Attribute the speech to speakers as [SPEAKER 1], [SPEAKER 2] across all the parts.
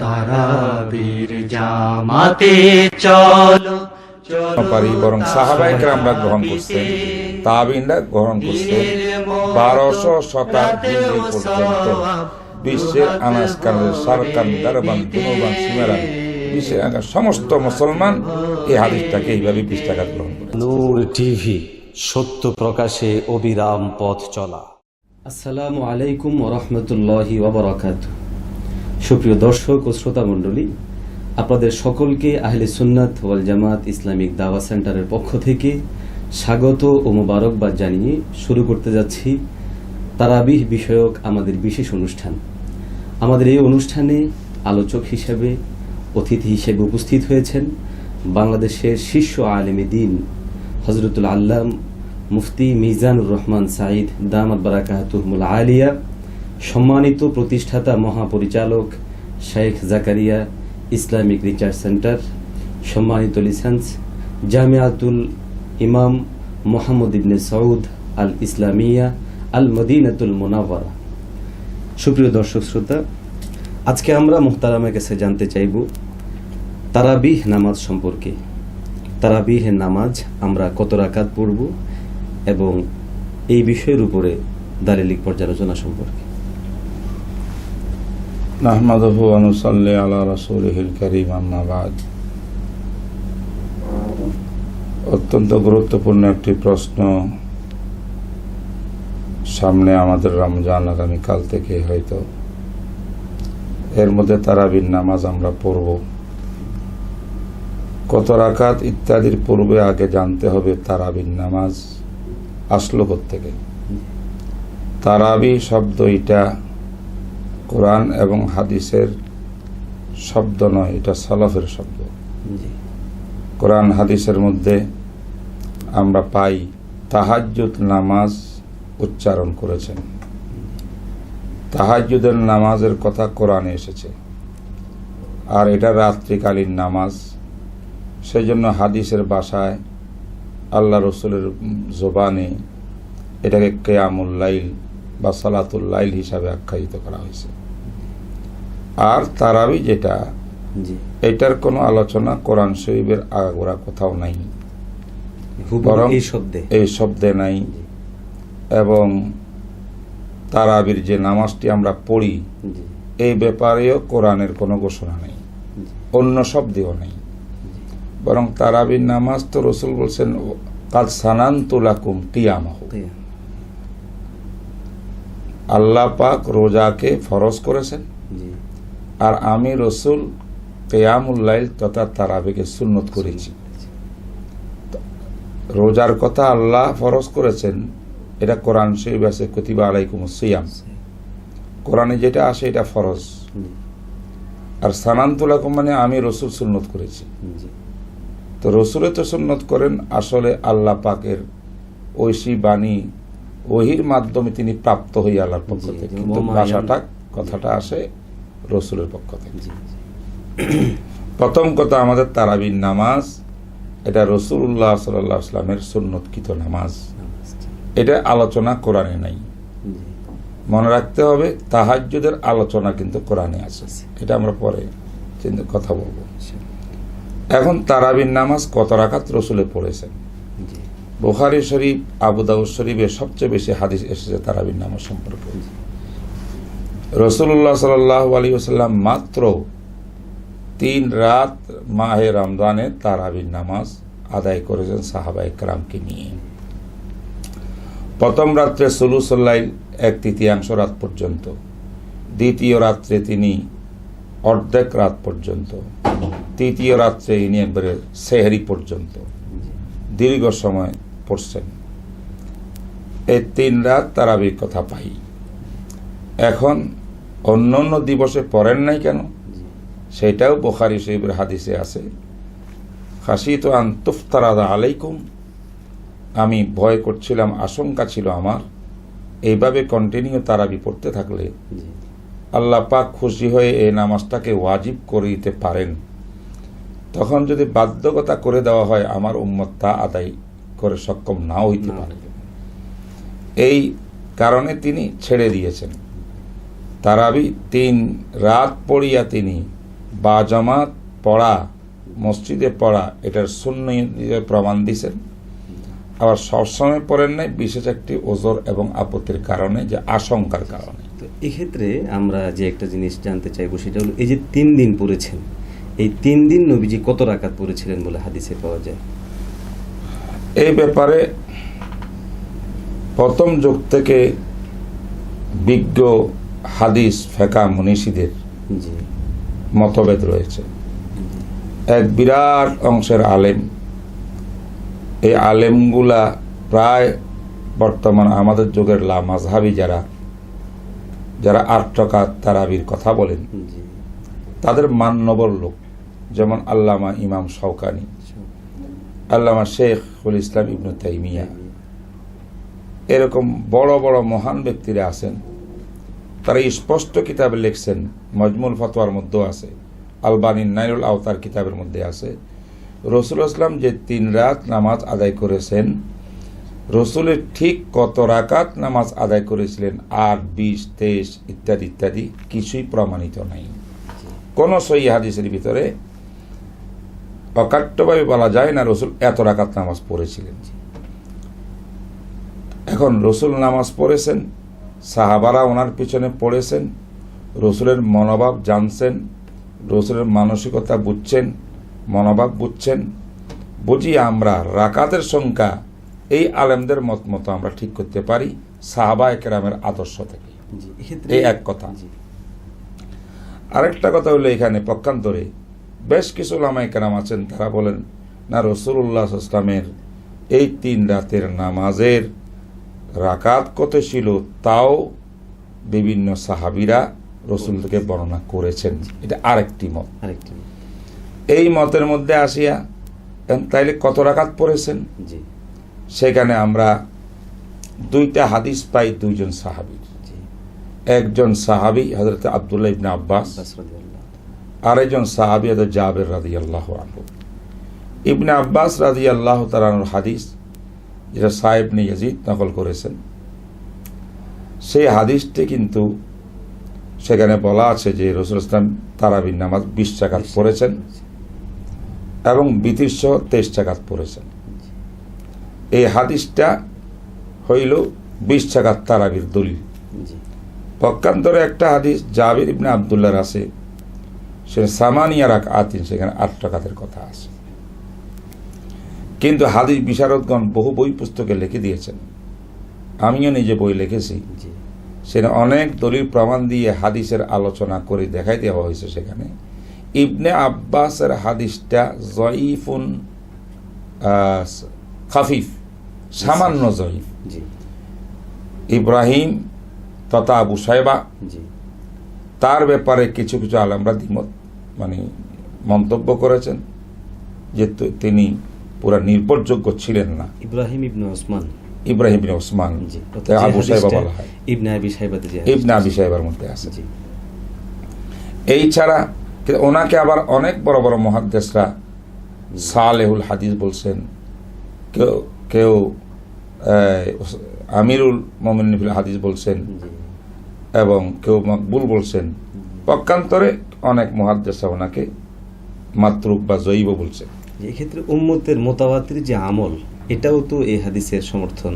[SPEAKER 1] তারাবীর জামাতে চলো
[SPEAKER 2] পারি বরং গ্রহণ করছেন তাবিনরা গ্রহণ করছেন বারোশো শতাব্দী পর্যন্ত বিশ্বের আনাজ কানের সারকান দারবান সিমারান বিশ্বের সমস্ত মুসলমান এই হাদিসটাকে এইভাবে পৃষ্ঠাঘাত গ্রহণ করে।
[SPEAKER 3] নূর টিভি সত্য প্রকাশে অবিরাম পথ চলা। আসসালামু আলাইকুম ওরহমতুল্লাহি ওবরাকাত সুপ্রিয় দর্শক ও শ্রোতা মণ্ডলী, আপনাদের সকলকে আহলে সুন্নাত ওয়াল জামাত ইসলামিক দাওয়া সেন্টারের পক্ষ থেকে স্বাগত ও মোবারকবাদ জানিয়ে শুরু করতে যাচ্ছি তারাবিহ বিষয়ক আমাদের বিশেষ অনুষ্ঠান। আমাদের এই অনুষ্ঠানে আলোচক হিসেবে অতিথি হিসেবে উপস্থিত হয়েছেন বাংলাদেশের শীর্ষ আলেমে দিন হজরতুল আল্লাম মুফতি মিজানুর রহমান সাঈদ দামাত বারাকাতুহমুল আলিয়া সম্মানিত প্রতিষ্ঠাতা মহাপরিচালক Sheikh Zakaria Islamic research centre, সম্মানিত লিসেন্স জামিয়াতুল ইমাম মোহাম্মদ ইবনে সৌদ আল ইসলামিয়া আল মদিনাতুল মোনাওয়ারা। সুপ্রিয় দর্শক শ্রোতা, আজকে আমরা মুহতারামের কাছে জানতে চাইব তারাবিহ নামাজ সম্পর্কে। তারাবিহের নামাজ আমরা কত রাকাত পড়ব এবং এই বিষয়ের উপরে দালিলিক পর্যালোচনা সম্পর্কে।
[SPEAKER 2] অনুসাল্লি আলা রাসূলিহিল কারীম আম্মা বাদ অত্যন্ত গুরুত্বপূর্ণ একটি প্রশ্ন সামনে আমাদের রমজান আগামীকাল থেকে হয়তো। এর মধ্যে তারাবির নামাজ আমরা পড়ব। কত রাকাত ইত্যাদির পূর্বে আগে জানতে হবে তারাবির নামাজ আসলো থেকে তারাবি শব্দ এটা কোরআন এবং হাদিসের শব্দ নয় এটা সালাফের শব্দ। কোরআন হাদিসের মধ্যে আমরা পাই তাহাজ্জুদ নামাজ উচ্চারণ করেছেন। তাহাজ্জুদের নামাজের কথা কোরআনে এসেছে। আর এটা রাত্রিকালীন নামাজ। সেই জন্য হাদিসের বাসায় আল্লাহ রসুলের জোবানে এটাকে কেয়ামুল লাইল বা সালাতুল লাইল হিসাবে আখ্যায়িত করা হয়েছে। আর তারাবি যেটা এটার কোনো আলোচনা কোরআন শরীফের আগাগোড়া কোথাও নাই। বরং
[SPEAKER 3] এই শব্দে।
[SPEAKER 2] এই শব্দে নাই। এবং তারাবির যে নামাজটি আমরা পড়ি এই ব্যাপারেও কোরআনের কোনো ঘোষণা নেই। অন্য শব্দেও নেই। বরং তারাবির নামাজ তো রসুল বলছেন কাল সানান্তুলাকুম কিয়ামাহ।
[SPEAKER 3] কিয়াম।
[SPEAKER 2] আল্লাহ পাক রোজাকে ফরজ করেছেন। আর আমি রসুল কেয়ামুল্লাইল তথা তারাবিকে সুন্নত করেছি। রোজার কথা আল্লাহ ফরজ করেছেন এটা কোরআন শরীফ আছে কতিবা আলাইকুম সিয়াম। কোরআনে যেটা আসে এটা ফরজ। আর সানান্তুলাকুম মানে আমি রসুল সুন্নত করেছি।
[SPEAKER 3] জি।
[SPEAKER 2] তো রসুলে তো সুন্নত করেন আসলে আল্লাহ পাকের ঐশী বাণী ওহির মাধ্যমে তিনি প্রাপ্ত হই আল্লাহর পক্ষ থেকে। কিন্তু ভাষাটা কথাটা আসে রসুলের পক্ষ থেকে। প্রথম কথা আমাদের তারাবির নামাজ। এটা রসুল্লাহ সাল্লাহ আসলামের সুন্নতকৃত নামাজ। এটা আলোচনা কোরআনে নাই। মনে রাখতে হবে তাহাজ্জুদের আলোচনা কিন্তু কোরআনে আছে। এটা আমরা পরে কথা বলব। এখন তারাবির নামাজ কত রাখাত রসুলে পড়েছেন? বুখারি শরীফ, আবু দাউদ শরীফের সবচেয়ে বেশি হাদিস এসেছে তারাবির নামাজ সম্পর্কে। রসুল্লাহ সাল্লাহ আলী ওসাল্লাম মাত্র তিন রাত মাহে রমজানে তারাবির নামাজ আদায় করেছেন সাহাবা একরামকে নিয়ে। প্রথম রাত্রে সুলুসল্লাইল এক তৃতীয়াংশ রাত পর্যন্ত, দ্বিতীয় রাত্রে তিনি অর্ধেক রাত পর্যন্ত, তৃতীয় রাত্রে ইনি একবারে সেহরি পর্যন্ত। দীর্ঘ সময় পড়ছেন। এই তিন রাত তারাবির কথা পাই। এখন অন্য অন্য দিবসে পড়েন নাই কেন? সেটাও বোখারি শরীফের হাদিসে আছে। খাসি তো আন তুফতারাদা আলাইকুম। আমি ভয় করছিলাম, আশঙ্কা ছিল আমার। এইভাবে কন্টিনিউ তারাবি পড়তে থাকলে আল্লাহ পাক খুশি হয়ে এই নামাজটাকে ওয়াজিব করে দিতে পারেন। তখন যদি বাধ্যকতা করে দেওয়া হয়, আমার উম্মত তা আদায় করে সক্ষম নাও হইতে পারে। এই কারণে তিনি ছেড়ে দিয়েছেন। তারাবি তিন রাত পড়িয়া তিনি বা জামাত পড়া মসজিদে পড়া এটার শূন্য প্রমাণ দিছেন। আবার সবসময় পড়েন নাই বিশেষ একটি ওজোর এবং আপত্তির কারণে যে আশঙ্কার কারণে।
[SPEAKER 3] তো এক্ষেত্রে আমরা যে একটা জিনিস জানতে চাইব সেটা হলো এই যে তিন দিন পড়েছেন এই তিন দিন নবীজি কত রাকাত পড়েছিলেন বলে হাদিসে পাওয়া যায়?
[SPEAKER 2] এই ব্যাপারে প্রথম যুগ থেকে বিজ্ঞ হাদিস ফেকা মনীষীদের মতভেদ রয়েছে। এক বিরাট অংশের আলেম এই আলেমগুলা প্রায় বর্তমান আমাদের যুগের লা মাঝহাবি যারা যারা আট টাকা তারাবির কথা বলেন তাদের মান্যবর লোক যেমন আল্লামা ইমাম শওকানি। আল্লামা শেখুল ইসলাম ইবনু তাইমিয়া। এরকম বড় বড় মহান ব্যক্তিরা আছেন। তারা স্পষ্ট কিতাবে লিখছেন, মজমুল ফতোয়ার মধ্যেও আছে আলবানী নাইরুল আওতার কিতাবের মধ্যে আছে। রসুল আসলাম যে তিন রাত নামাজ আদায় করেছেন, রসুলের ঠিক কত রাকাত নামাজ আদায় করেছিলেন, আট, বিশ, তেইশ, ইত্যাদি ইত্যাদি, কিছুই প্রমাণিত নাই। কোন সই হাদিসের ভিতরে অকাট্যভাবে বলা যায় না রসুল এত রাকাত নামাজ পড়েছিলেন। এখন রসুল নামাজ পড়েছেন সাহাবারা ওনার পিছনে পড়েছেন রসুলের মনোভাব জানছেন রসুলের মানসিকতা বুঝছেন মনোভাব বুঝছেন বুঝি আমরা রাকাতের সংখ্যা এই আলেমদের মত মতো আমরা ঠিক করতে পারি সাহাবা একরামের আদর্শ থেকে। এই এক কথা। আরেকটা কথা হলো এখানে পক্ষান্তরে বেশ কিছু লামাই কেরাম আছেন তারা বলেন না রসুল্লাহ ইসলামের এই তিন রাতের নামাজের রাকাত কত ছিল তাও বিভিন্ন সাহাবিরা রসুল থেকে বর্ণনা করেছেন। এটা আরেকটি মত।
[SPEAKER 3] আরেকটি
[SPEAKER 2] এই মতের মধ্যে আসিয়া তাইলে কত রাকাত পড়েছেন?
[SPEAKER 3] জি।
[SPEAKER 2] সেখানে আমরা দুইটা হাদিস পাই দুইজন সাহাবি একজন সাহাবি হজরত আবদুল্লাহ ইবনে আব্বাস আরেকজন সাহাবি হয়তো জাবের রাদি আল্লাহ আনহু। ইবনে আব্বাস রাদি আল্লাহ তালানুর হাদিস যেটা সাহেব ইয়াজিদ নকল করেছেন। সেই হাদিসটি কিন্তু সেখানে বলা আছে যে রসুল ইসলাম তারাবিন নামাজ বিশ টাকাত পড়েছেন এবং বিতির সহ তেইশ টাকাত পড়েছেন। এই হাদিসটা হইল বিশ টাকাত তারাবির দলিল। পক্ষান্তরে একটা হাদিস জাবির ইবনে আবদুল্লাহর আছে। সে সামানিয়া রাখ আতিন সেখানে আট টাকাতের কথা আছে। কিন্তু হাদিস বিশারদগণ বহু বই পুস্তকে লিখে দিয়েছেন। আমিও নিজে বই লিখেছি। সেখানে অনেক দলিল প্রমাণ দিয়ে হাদিসের আলোচনা করে দেখাই দেওয়া হয়েছে সেখানে। ইবনে আব্বাসের হাদিসটা জয়ীফুন খাফিফ সামান্য জয়ীফ।
[SPEAKER 3] জি।
[SPEAKER 2] ইব্রাহিম তথা আবু সাহেবা
[SPEAKER 3] জি।
[SPEAKER 2] তার ব্যাপারে কিছু কিছু আলমরা দ্বিমত মানে মন্তব্য করেছেন যে তিনি পুরা নির্ভরযোগ্য ছিলেন না।
[SPEAKER 3] ইব্রাহিম ইবনে ওসমান।
[SPEAKER 2] ইব্রাহিম বিন ওসমান আবু সাহেবা বলা হয়।
[SPEAKER 3] ইবনে আবি সাহেবাতে
[SPEAKER 2] ইবনে আবি সাহেবার মধ্যে আছে। এই ছাড়া কিন্তু ওনাকে আবার অনেক বড় বড় মহাদ্দেশরা সালেহুল হাদিস বলছেন। কেউ কেউ আমিরুল মোমিন হাদিস বলছেন। এবং কেউ মকবুল বলছেন পক্ষান্তরে অনেক মহাদ্দেশা ওনাকে মাতরুক বা জৈব বলছেন।
[SPEAKER 3] এক্ষেত্রে উম্মতের মোতাবাতির যে আমল এটাও তো এই হাদিসের সমর্থন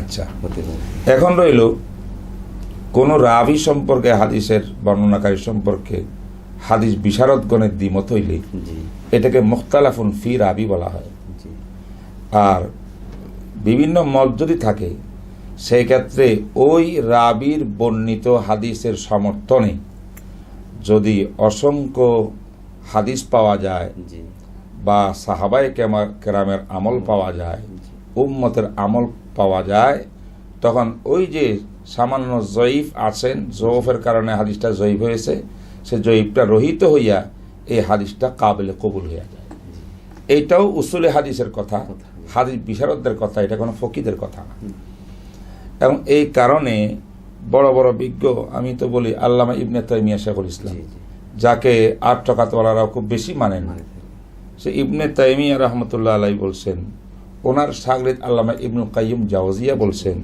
[SPEAKER 2] আচ্ছা। এখন রইল কোন রাবি সম্পর্কে হাদিসের বর্ণনাকারী সম্পর্কে হাদিস বিশারদগণের দ্বিমত হইলে এটাকে মুখতালাফুন ফি রাবি বলা হয়। আর বিভিন্ন মত যদি থাকে সেই ক্ষেত্রে ওই রাবির বর্ণিত হাদিসের সমর্থনে যদি অসংখ্য হাদিস পাওয়া যায় বা সাহাবাই কেরামের আমল পাওয়া যায় উম্মতের আমল পাওয়া যায় তখন ওই যে সামান্য জয়ীফ আছেন জয়ফের কারণে হাদিসটা জয়ীফ হয়েছে সে জয়ীফটা রহিত হইয়া এই হাদিসটা কাবেলে কবুল হইয়া যায়। এইটাও উসুলে হাদিসের কথা
[SPEAKER 3] কথা।
[SPEAKER 2] হাদিস বিশারদদের কথা এটা কোনো ফকিদের কথা না। এবং এই কারণে বড় বড় বিজ্ঞ আমি তো বলি আল্লামা ইবনে তাইমিয়া শেখুল ইসলাম যাকে আট টকাতওয়ালারাও খুব বেশি মানেন। সে ইবনে তাইমিয়া রহমতুল্লাহ আলাই বলছেন ওনার সাগরিদ আল্লামা ইবনুল কাইম জাওজিয়া বলছেন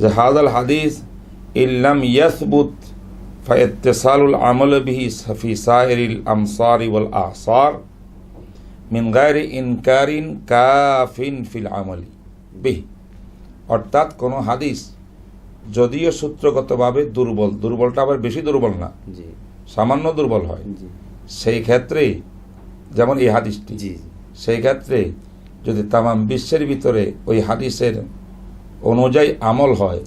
[SPEAKER 2] যে হাদাল হাদিস ইল্লাম ইয়াসবুত ফাইত্তেসালুল আমল বিহি সফি সাইরিল আমসার ওয়াল আসার মিন গায়রি ইনকারিন কাফিন ফিল আমলি। বিহি। অর্থাৎ কোনো হাদিস যদিও সূত্রগতভাবে দুর্বল দুর্বলটা আবার বেশি দুর্বল না। সামান্য দুর্বল হয়। সেই ক্ষেত্রে যেমন এই হাদিসটি সেই ক্ষেত্রে যদি তামাম বিশ্বের ভিতরে ওই হাদিসের অনুযায়ী আমল হয়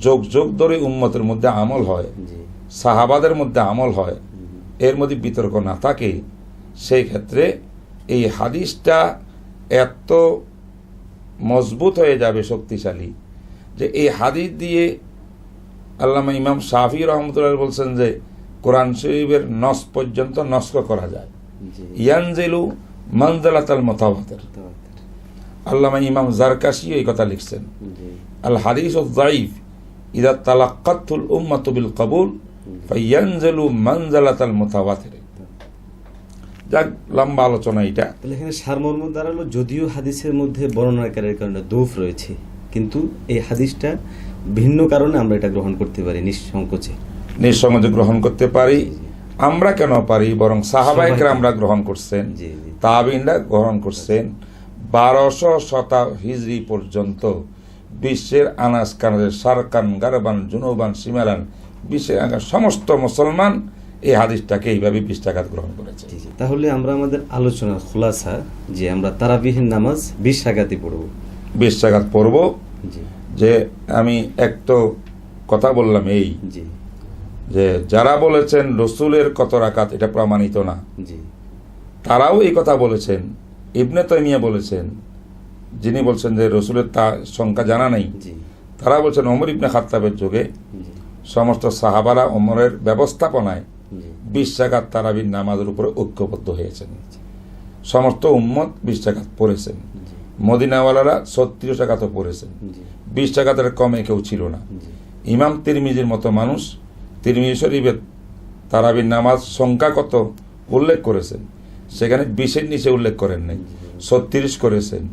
[SPEAKER 2] যোগ যোগ ধরে উম্মতের মধ্যে আমল হয় সাহাবাদের মধ্যে আমল হয় এর মধ্যে বিতর্ক না থাকে সেই ক্ষেত্রে এই হাদিসটা এত মজবুত হয়ে যাবে শক্তিশালী। যে এই হাদিস দিয়ে আল্লামা ইমাম শাফি রহমতুল্লাহ বলছেন যে কোরআন শরীফের নস পর্যন্ত নস্ক করা যায়। ইয়ানজেলু মঞ্জলাতাল মতাবাতের আল্লামা ইমাম জারকাশি এই কথা লিখছেন। আল হাদিস ও জাইফ ইদা তালাক্কাতুল উম্মাতু বিল কবুল ফাইয়ানজেলু মঞ্জলাতাল মতাবাতের যাক লম্বা আলোচনা এটা
[SPEAKER 3] তাহলে এখানে সারমর্ম দাঁড়াল যদিও হাদিসের মধ্যে বর্ণনাকারের কারণে দোফ রয়েছে কিন্তু এই হাদিসটা ভিন্ন কারণে আমরা এটা গ্রহণ করতে পারি নিঃসংকোচে।
[SPEAKER 2] নিঃসংযোগ গ্রহণ করতে পারি আমরা কেন পারি? বরং সাহাবাহিকরা আমরা গ্রহণ করছেন। তাবিনরা গ্রহণ করছেন। বারোশো শতা হিজড়ি পর্যন্ত বিশ্বের আনাস কানাদের সারকান গারবান জুনুবান সিমালান বিশ্বের সমস্ত মুসলমান এই হাদিসটাকে এইভাবে বিষ্ঠাঘাত গ্রহণ করেছে।
[SPEAKER 3] তাহলে আমরা আমাদের আলোচনার খোলাসা যে আমরা তারাবিহীন নামাজ বিশ পড়ব।
[SPEAKER 2] বিষ্ঠাঘাত পড়ব। যে আমি এক তো কথা বললাম এই যে যারা বলেছেন রসুলের কত রাকাত এটা প্রমাণিত না।
[SPEAKER 3] জি।
[SPEAKER 2] তারাও এই কথা বলেছেন। ইবনে তৈমিয়া বলেছেন যিনি বলছেন যে রসুলের তা সংখ্যা জানা নেই।
[SPEAKER 3] জি।
[SPEAKER 2] তারা বলছেন অমর ইবনে খাত্তাবের যুগে সমস্ত সাহাবারা অমরের ব্যবস্থাপনায়
[SPEAKER 3] জি
[SPEAKER 2] বিশ্বাঘাত তারাবির নামাজের উপরে ঐক্যবদ্ধ হয়েছেন। সমস্ত উম্মত বিশ্বাঘাত পড়েছেন। মদিনাওয়ালারা ছত্রিশ টাকাতও পড়েছেন। বিশ টাকাতের কমে কেউ ছিল না। ইমাম তিরমিজির মতো মানুষ তিরমিজি শরীফের তারাবির নামাজ সংখ্যা কত উল্লেখ করেছেন। সেখানে বিশের নিচে উল্লেখ করেন নাই। ছত্রিশ করেছেন,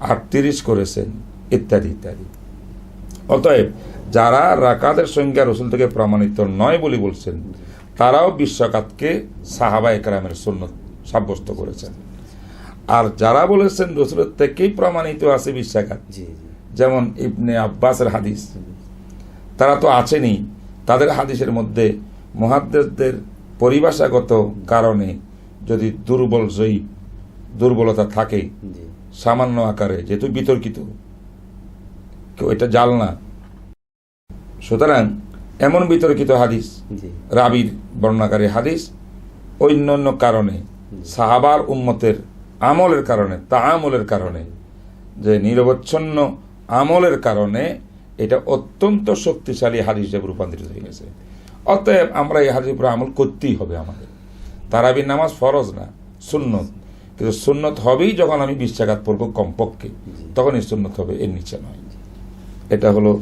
[SPEAKER 2] আটত্রিশ করেছেন, ইত্যাদি ইত্যাদি। অতএব যারা রাকাতের সংখ্যা রসুল থেকে প্রমাণিত নয় বলে বলছেন তারাও বিশ্বকাতকে সাহাবা একরামের সুন্নত সাব্যস্ত করেছেন। আর যারা বলেছেন রসুলের থেকেই প্রমাণিত আছে
[SPEAKER 3] জি
[SPEAKER 2] যেমন ইবনে আব্বাসের হাদিস। তারা তো আছেনই তাদের হাদিসের মধ্যে মহাদ্দেশদের পরিভাষাগত কারণে যদি দুর্বল জয়ী দুর্বলতা থাকে সামান্য আকারে যেহেতু বিতর্কিত কেউ এটা জাল না। সুতরাং এমন বিতর্কিত হাদিস রাবির বর্ণাকারী হাদিস অন্য অন্য কারণে সাহাবার উম্মতের আমলের কারণে তা আমলের কারণে যে নিরবচ্ছন্ন আমলের কারণে এটা অত্যন্ত শক্তিশালী হাদিস হিসেবে রূপান্তরিত হয়ে গেছে। অতএব আমরা এই হাদিসের উপরে আমল করতেই হবে আমাদের। তারাবির নামাজ ফরজ না সুন্নত। কিন্তু সুন্নত হবেই যখন আমি বিশ্বাঘাত পড়ব কমপক্ষে তখনই সুন্নত হবে এর নিচে নয়। এটা হলো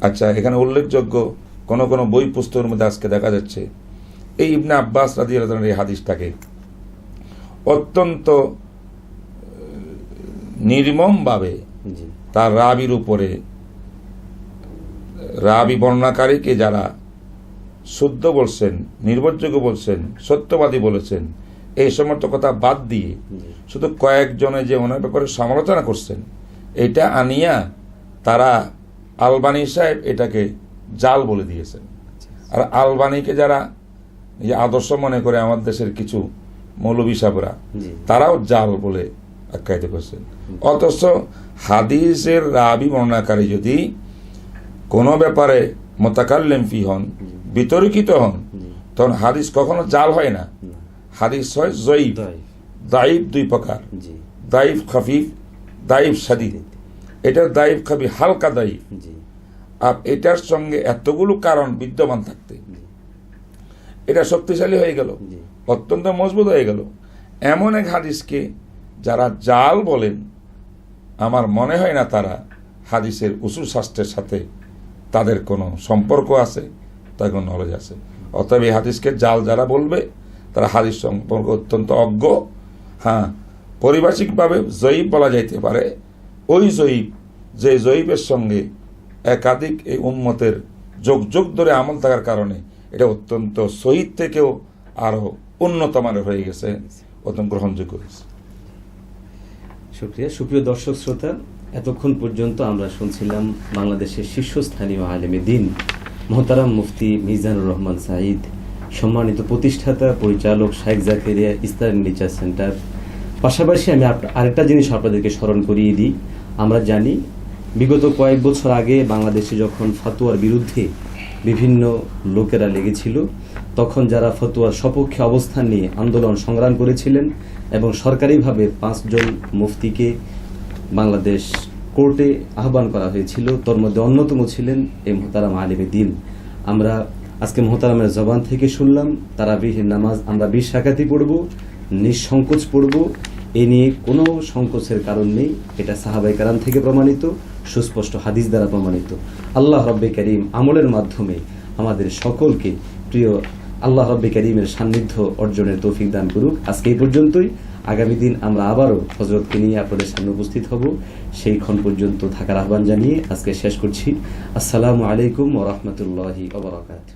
[SPEAKER 2] আচ্ছা এখানে উল্লেখযোগ্য কোন কোন বই পুস্তকের মধ্যে আজকে দেখা যাচ্ছে। এই ইবনে আব্বাস রাজি এই হাদিসটাকে অত্যন্ত নির্মমভাবে তার রাবির উপরে রাবি বর্ণাকারীকে যারা শুদ্ধ বলছেন নির্ভরযোগ্য বলছেন সত্যবাদী বলেছেন এই সমস্ত কথা বাদ দিয়ে শুধু কয়েকজনে যে ওনার ব্যাপারে সমালোচনা করছেন এটা আনিয়া তারা আলবানি সাহেব এটাকে জাল বলে দিয়েছেন। আর আলবানিকে যারা এই আদর্শ মনে করে আমার দেশের কিছু মৌলবী সাহেবরা তারাও জাল বলে আখ্যায়িত করছেন। অথচ হাদিসের রাবি বর্ণাকারী যদি কোনো ব্যাপারে মোতাকাল্লেম ফি হন বিতর্কিত হন তখন হাদিস কখনো জাল হয় না। হাদিস হয়
[SPEAKER 3] দয়
[SPEAKER 2] দাইফ দুই প্রকার। দাইফ খাফিফ দাইফ সাদিদ। এটা দায়ী খাফি হালকা
[SPEAKER 3] দায়ী।
[SPEAKER 2] আর এটার সঙ্গে এতগুলো কারণ বিদ্যমান থাকতে। এটা শক্তিশালী হয়ে গেল। অত্যন্ত মজবুত হয়ে গেল। এমন এক হাদিসকে যারা জাল বলেন আমার মনে হয় না তারা হাদিসের উসুল শাস্ত্রের সাথে তাদের কোনো সম্পর্ক আছে তার কোনো নলেজ আছে। অতএব এই হাদিসকে জাল যারা বলবে তারা হাদিস সম্পর্কে অত্যন্ত অজ্ঞ। হ্যাঁ পারিভাষিকভাবে জয়ীব বলা যাইতে পারে। ওই জয়ীব যে জয়ীবের সঙ্গে একাধিক এই উম্মতের যোগ যোগ ধরে আমল থাকার কারণে এটা অত্যন্ত শহীদ থেকেও আরও উন্নত মানের হয়ে গেছে অত্যন্ত গ্রহণযোগ্য হয়েছে।
[SPEAKER 3] সুপ্রিয়া সুপ্রিয় দর্শক শ্রোতা, এতক্ষণ পর্যন্ত আমরা শুনছিলাম বাংলাদেশের শীর্ষস্থানীয় আলেমে দিন, মোহতারাম মুফতি মিজানুর রহমান সাঈদ, সম্মানিত প্রতিষ্ঠাতা, পরিচালক শাহেক জাকেরিয়া ইস্তারিন রিসার্চ সেন্টার। পাশাপাশি আমি আরেকটা জিনিস আপনাদেরকে স্মরণ করিয়ে দিই। আমরা জানি বিগত কয়েক বছর আগে বাংলাদেশে যখন ফাতুয়ার বিরুদ্ধে বিভিন্ন লোকেরা লেগেছিল, তখন যারা ফতুয়ার সপক্ষে অবস্থান নিয়ে আন্দোলন সংগ্রাম করেছিলেন এবং সরকারিভাবে পাঁচজন মুফতিকে বাংলাদেশ কোর্টে আহ্বান করা হয়েছিল, তোর মধ্যে অন্যতম ছিলেন এই মোহতারাম আলিমে দিন আমরা আজকে মোহতারামের জবান থেকে শুনলাম তারা বিহীন নামাজ আমরা বিশ শাখাতি পড়ব, নিঃসংকোচ পড়ব এ নিয়ে কোনো সংকোচের কারণ নেই। এটা সাহাবাই কারাম থেকে প্রমাণিত, সুস্পষ্ট হাদিস দ্বারা প্রমাণিত। আল্লাহ রব্বে করিম আমলের মাধ্যমে আমাদের সকলকে প্রিয় আল্লাহ রব্বে করিমের সান্নিধ্য অর্জনের তৌফিক দান করুক। আজকে এই পর্যন্তই। আগামী দিন আমরা আবারও হজরতকে নিয়ে আপনাদের সামনে উপস্থিত হব। সেই ক্ষণ পর্যন্ত থাকার আহ্বান জানিয়ে আজকে শেষ করছি। আসসালামু আলাইকুম ওরহমতুল্লাহি ওবরাকাত